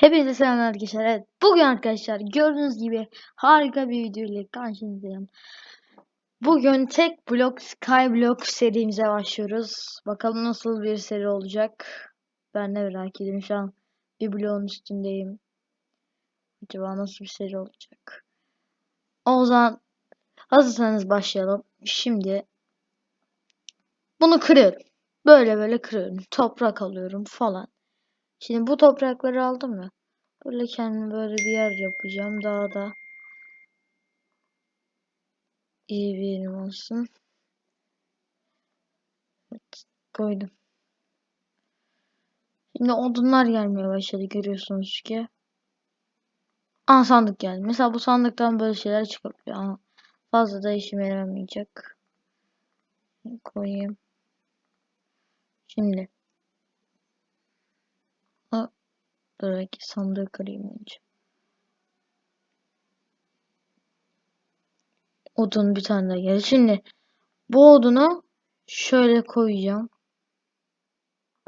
Hepinize selamlar arkadaşlar. Evet, bugün arkadaşlar gördüğünüz gibi harika bir video ile karşınızdayım. Bugün tek blok Skyblock serimize başlıyoruz. Bakalım nasıl bir seri olacak. Ben de merak ediyorum. Şu an bir bloğun üstündeyim. Acaba nasıl bir seri olacak? O zaman hazırsanız başlayalım. Şimdi bunu kırıyorum. Böyle böyle kırıyorum. Toprak alıyorum falan. Şimdi bu toprakları aldım ya. Böyle kendime böyle bir yer yapacağım. Daha da iyi bir yerim olsun. Evet, koydum. Şimdi odunlar gelmeye başladı görüyorsunuz ki. Aa sandık geldi. Mesela bu sandıktan böyle şeyler çıkabiliyor ama fazla da işime yaramayacak. Koyayım. Şimdi. Aa, dur belki sandığı kırayım önce. Odun bir tane daha geldi. Şimdi bu odunu şöyle koyacağım.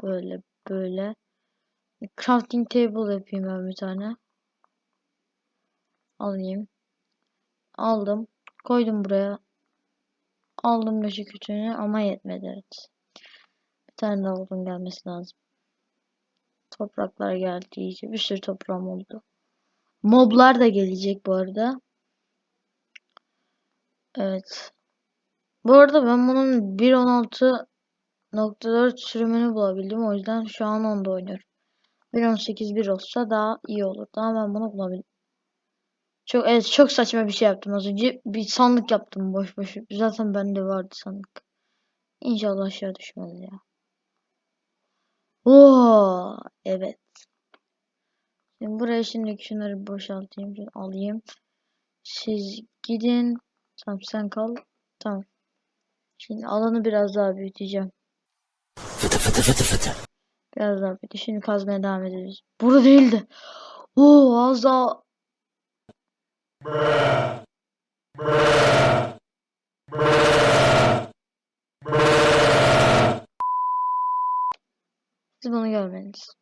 Böyle böyle. Crafting table yapayım ben bir tane. Alayım. Aldım. Koydum buraya. Aldım beşi kütüğünü ama yetmedi evet. Bir tane daha odun gelmesi lazım. Topraklar geldi iyice. Bir sürü toprağım oldu. Moblar da gelecek bu arada. Evet. Bu arada ben bunun 1.16.4 sürümünü bulabildim. O yüzden şu an onda oynuyorum. 1.18.1 olsa daha iyi olurdu ama ben bunu bulabildim. Çok evet çok saçma bir şey yaptım az önce. Bir sandık yaptım boş boş. Zaten bende vardı sandık. İnşallah aşağı düşmez ya. Oo evet. Şimdi buraya şimdi şunları boşaltayım. Alayım. Siz gidin. Tamam sen kal. Tamam. Şimdi alanı biraz daha büyüteceğim. Fıtı fıtı fıtı fıtı. Biraz daha büyütü. Şimdi kazmaya devam ederiz. Burada değildi. Oo az daha. Siz bunu görmediniz.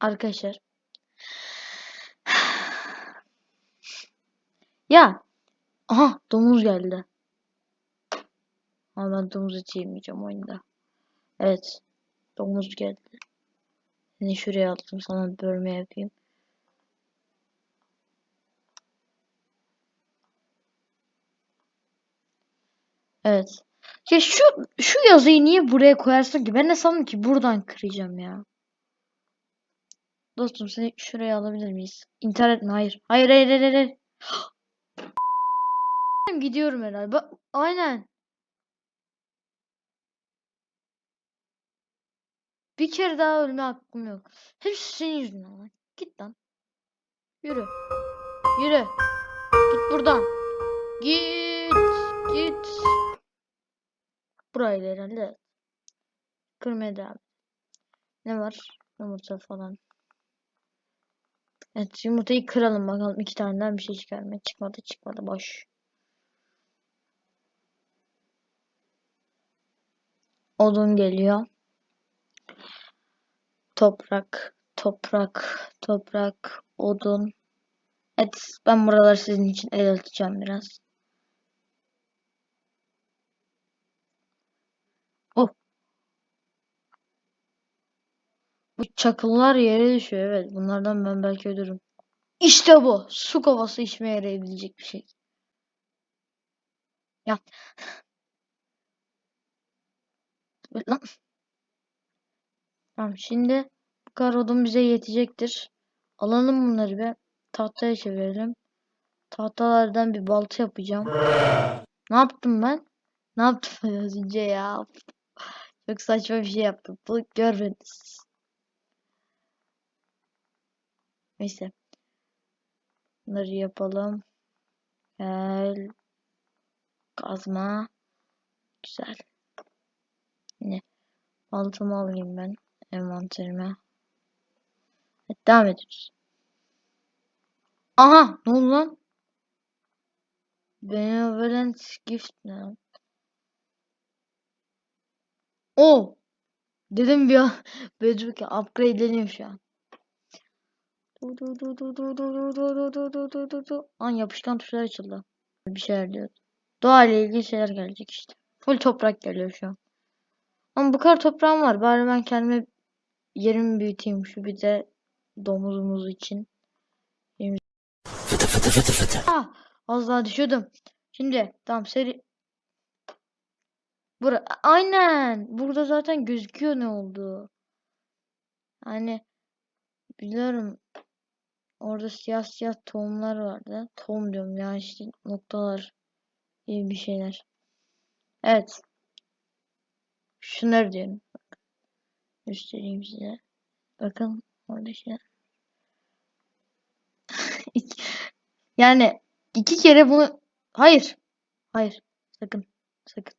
Arkadaşlar. Ya. Aha domuz geldi. Ama ben domuz eti yemeyeceğim oyunda. Evet. Domuz geldi. Seni şuraya attım sana bölme yapayım. Evet. Ya şu şu yazıyı niye buraya koyarsın ki? Ben de sandım ki buradan kıracağım ya. Dostum seni şuraya alabilir miyiz? İnternet mi? Hayır. Hayır hayır hayır hayır. Gidiyorum herhalde. Aynen. Bir kere daha ölme hakkım yok. Hepsi senin yüzünden. Git lan. Yürü. Yürü. Git buradan. Git. Git. Burayla herhalde. Kırmaya devam. Ne var? Yumurta falan. Evet yumurtayı kıralım bakalım. iki taneden bir şey çıkar mı? Çıkmadı çıkmadı boş. Odun geliyor. Toprak, toprak, toprak, odun. Evet ben buraları sizin için el atacağım biraz. Oh. Bu çakıllar yere düşüyor. Evet bunlardan ben belki ölürüm. İşte bu. Su kovası işime yarayabilecek bir şey. Ya. Lan. Tamam şimdi bu kadar odun bize yetecektir. Alalım bunları bir tahtaya çevirelim. Tahtalardan bir balta yapacağım. Ne yaptım ben? Ne yaptım az önce ya? Çok saçma bir şey yaptım. Bu görmediniz. Neyse. Bunları yapalım. Gel. Kazma. Güzel. Yine baltamı alayım ben envanterime. Evet, devam ediyoruz. Aha ne oldu lan? Benevolent gift ne? O Dedim bir an Bedrock upgradeleniyor şu an. Du du du du du du du du du du du du du. An yapışkan tuşlar açıldı. Bir şeyler diyor. Doğa ile ilgili şeyler gelecek işte. Full toprak geliyor şu an. Ama bu kadar toprağım var. Bari ben kendime yerimi büyüteyim şu bir de domuzumuz için. Fıtı fıtı fıtı fıtı. Ah, az daha düşüyordum. Şimdi tamam seri. Bura aynen. Burada zaten gözüküyor ne oldu. Hani biliyorum orada siyah siyah tohumlar vardı. Tohum diyorum ya işte noktalar gibi bir şeyler. Evet. Şunları diyorum. Göstereyim size. Bakın orada. İki- yani iki kere bunu hayır. Hayır. Sakın. Sakın.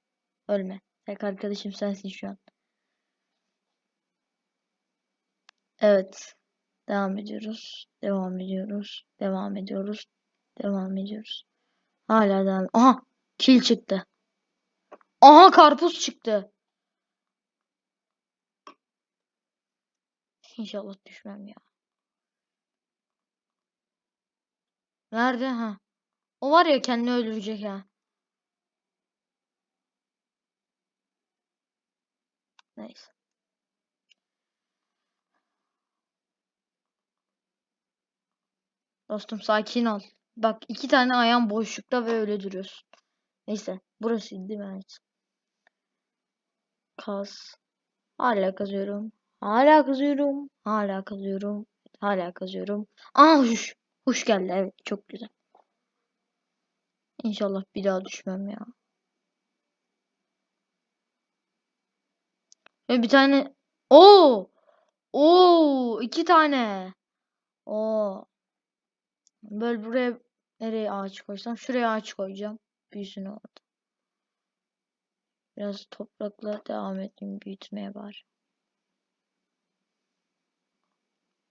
Ölme. Tek arkadaşım sensin şu an. Evet. Devam ediyoruz. Devam ediyoruz. Devam ediyoruz. Devam ediyoruz. Hala devam. Aha! Kil çıktı. Aha karpuz çıktı. İnşallah düşmem ya. Nerede ha? O var ya kendini öldürecek ha. Neyse. Dostum sakin ol. Bak iki tane ayağın boşlukta ve öyle duruyorsun. Neyse. Burasıydı değil mi? Evet. Kaz. Hala kazıyorum. Hala kazıyorum. Hala kazıyorum. Hala kazıyorum. Aa huş. Huş geldi. Evet çok güzel. İnşallah bir daha düşmem ya. Ve bir tane. Oo! Oo! iki tane. Oo. Böyle buraya nereye ağaç koysam? Şuraya ağaç koyacağım. Büyüsün orada. Biraz toprakla devam edeyim büyütmeye bari.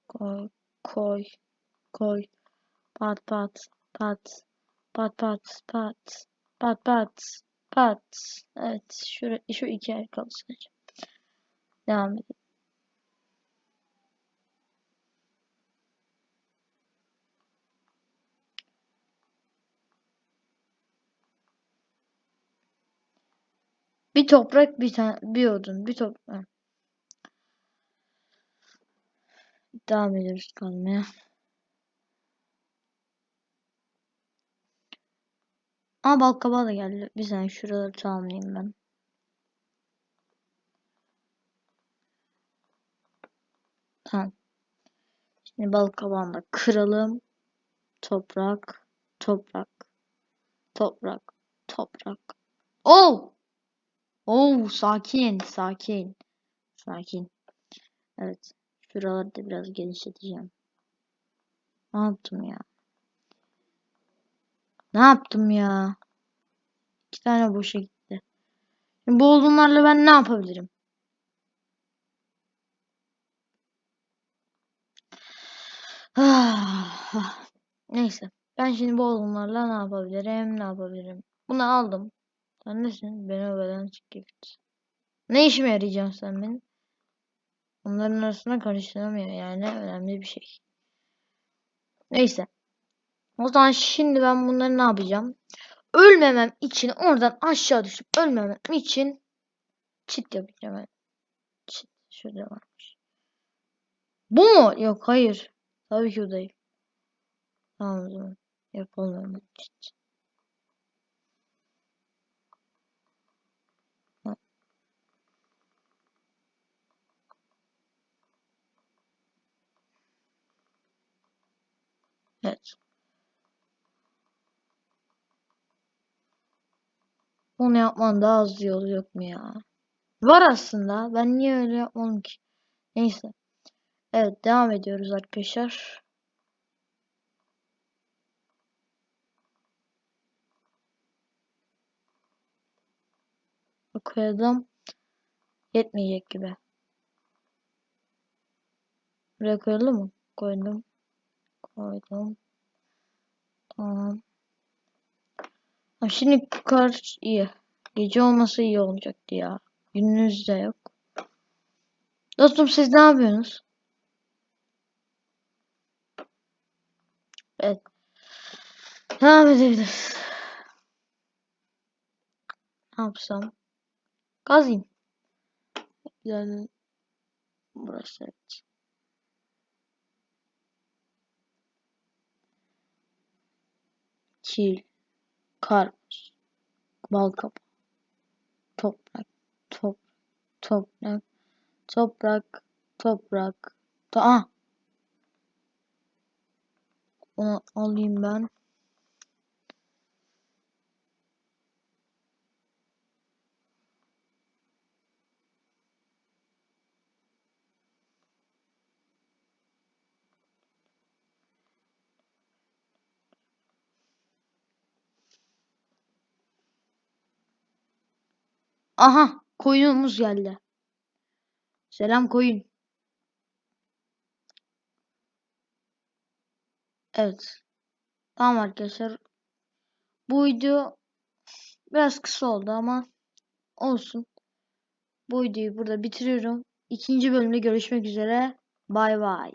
Koy, koy, koy. Pat pat, pat. Pat pat, pat. Pat pat, pat. Evet, şura, şu iki el sadece. Devam edelim. Bir toprak, bir tane, bir odun, bir toprak. Devam ediyoruz kalmaya. Aa balkabağı da geldi. Bir saniye şuraları tamamlayayım ben. Tamam. Şimdi balkabağını da kıralım. Toprak, toprak, toprak, toprak. Oh! Oh, sakin, sakin, sakin. Evet, şuraları da biraz genişleteceğim. Ne yaptım ya? Ne yaptım ya? İki tane boşa gitti. Şimdi bu odunlarla ben ne yapabilirim? Ah, Neyse. Ben şimdi bu odunlarla ne yapabilirim? Ne yapabilirim? Bunu aldım. Sen nesin? Beni öbeden gift. Ne işime yarayacaksın sen benim? Onların arasında karıştıramıyor yani önemli bir şey. Neyse. O zaman şimdi ben bunları ne yapacağım? Ölmemem için oradan aşağı düşüp ölmemem için çit yapacağım. ben. Çit şurada varmış. Bu mu? Yok hayır. Tabii ki bu değil. Tamam o zaman. Yapalım hemen çit. Evet. Onu yapman daha hızlı yolu yok mu ya? Var aslında. Ben niye öyle yapmadım ki? Neyse. Evet devam ediyoruz arkadaşlar. Koyalım. Yetmeyecek gibi. Buraya koyalım mı? Koydum. Koydum. Tamam. Ha, şimdi kar iyi. Gece olması iyi olacaktı ya. Gündüz de yok. Dostum siz ne yapıyorsunuz? Evet. Devam edebiliriz. Ne yapsam? Kazayım. Yani burası evet. Kil, karpuz, bal kabağı, toprak, top, toprak, toprak, toprak. Ta ah! Onu alayım ben. Aha koyunumuz geldi. Selam koyun. Evet. Tamam arkadaşlar. Bu video biraz kısa oldu ama olsun. Bu videoyu burada bitiriyorum. İkinci bölümde görüşmek üzere. Bay bay.